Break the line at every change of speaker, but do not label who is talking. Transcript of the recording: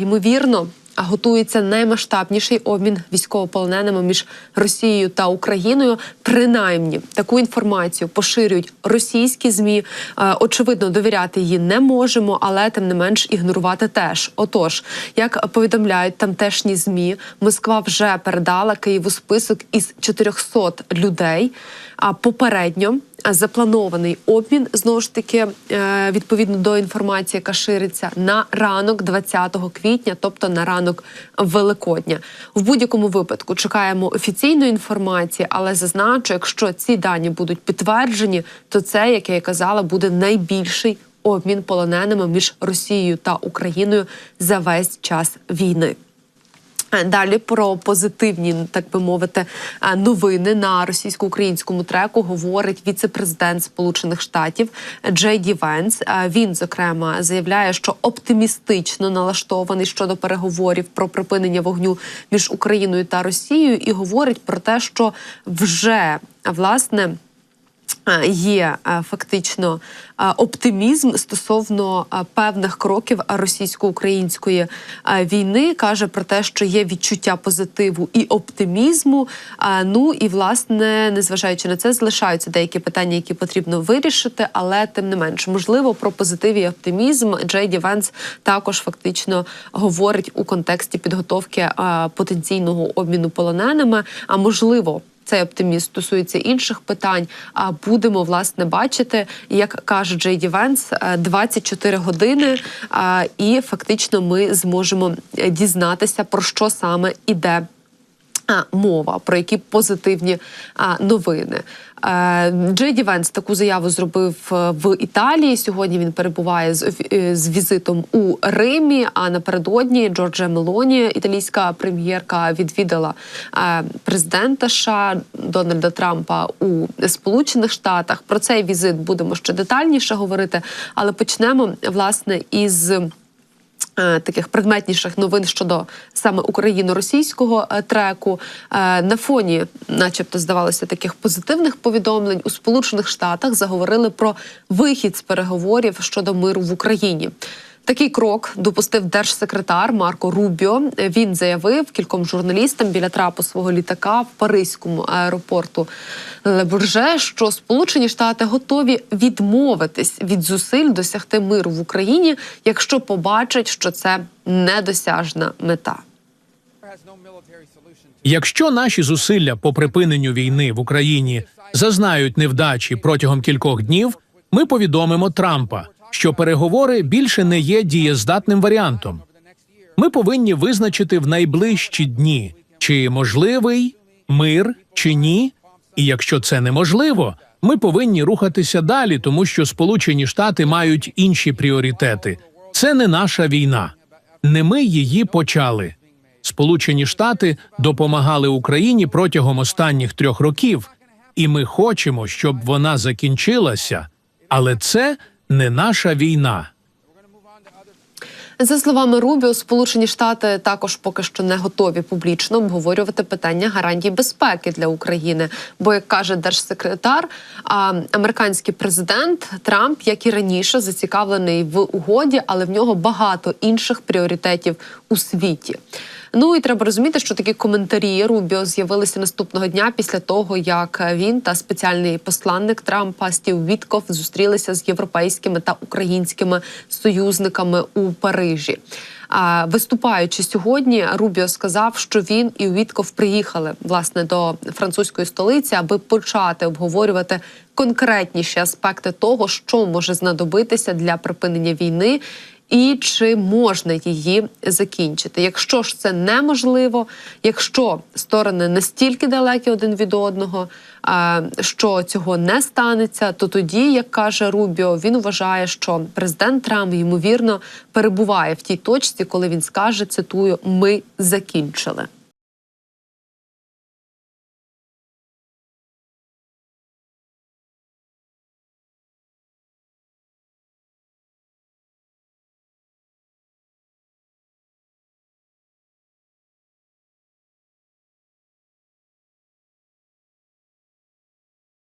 ймовірно. Готується наймасштабніший обмін військовополоненими між Росією та Україною. Принаймні таку інформацію поширюють російські змі. Е, Очевидно, довіряти її не можемо, але тим не менш ігнорувати теж. Отож, як повідомляють тамтешні змі, Москва вже передала Києву список із 400 людей. А попередньо запланований обмін знову ж таки е, відповідно до інформації, яка шириться на ранок 20 квітня, тобто на ранок Великодня. В будь-якому випадку чекаємо офіційної інформації, але зазначу, якщо ці дані будуть підтверджені, то це, як я і казала, буде найбільший обмін полоненими між Росією та Україною за весь час війни. Е, Далі про позитивні, так би мовити, е, новини на російсько-українському треку говорить віце-президент Сполучених Штатів Джей Ді Венс. Е, Він зокрема заявляє, що оптимістично налаштований щодо переговорів про припинення вогню між Україною та Росією, і говорить про те, що вже власне. Е, Є е, фактично е, оптимізм стосовно певних кроків російсько-української війни. каже про те, що є відчуття позитиву і оптимізму. Ну і власне, незважаючи на це, залишаються деякі питання, які потрібно вирішити, але тим не менш, можливо, про позитив і оптимізм Джей Ді Венс також фактично говорить у контексті підготовки потенційного обміну полоненими. А можливо. Цей оптимізм стосується інших питань. А будемо власне бачити, як каже Джей Ді Венс, е, 24 години, а, і фактично ми зможемо е, дізнатися про що саме іде. Мова про які позитивні новини. Е, Венс таку заяву зробив е, в Італії. Сьогодні він перебуває з, е, з візитом у Римі. А напередодні Джорджа Мелоні, італійська прем'єрка, відвідала президента США Дональда Трампа у Сполучених Штатах. Про цей візит будемо ще детальніше говорити, але почнемо власне із. Е, Таких предметніших новин щодо саме україно-російського е, треку Е, на фоні, начебто, здавалося, таких позитивних повідомлень у Сполучених Штатах заговорили про вихід з переговорів щодо миру в Україні. Такий крок допустив держсекретар Марко Рубіо. Він заявив кільком журналістам біля трапу свого літака в паризькому аеропорту Лебурже, що Сполучені Штати готові відмовитись від зусиль досягти миру в Україні, якщо побачать, що це недосяжна мета.
Якщо наші зусилля по припиненню війни в Україні зазнають невдачі протягом кількох днів, ми повідомимо Трампа, що переговори більше не є дієздатним варіантом. Ми повинні визначити в найближчі дні, чи можливий мир чи ні. І якщо це неможливо, ми повинні рухатися далі, тому що Сполучені Штати мають інші пріоритети. Це не наша війна. Не ми її почали. Сполучені Штати допомагали Україні протягом останніх трьох років, і ми хочемо, щоб вона закінчилася, але це не наша війна.
За словами Рубіо, Сполучені Штати також поки що не готові публічно обговорювати питання гарантій безпеки для України. Бо, як каже держсекретар, американський президент Трамп, як і раніше, зацікавлений в угоді, але в нього багато інших пріоритетів у світі. Ну і треба розуміти, що такі коментарі Рубіо з'явилися наступного дня після того, як він та спеціальний посланник Трампа Стів Вітков зустрілися з європейськими та українськими союзниками у Парижі. Виступаючи сьогодні, Рубіо сказав, що він і Вітков приїхали власне до французької столиці, аби почати обговорювати конкретніші аспекти того, що може знадобитися для припинення війни і чи можна її закінчити. Якщо ж це неможливо, якщо сторони настільки далекі один від одного, що цього не станеться, то тоді, як каже Рубіо, він вважає, що президент Трамп ймовірно перебуває в тій точці, коли він скаже: цитую, ми закінчили.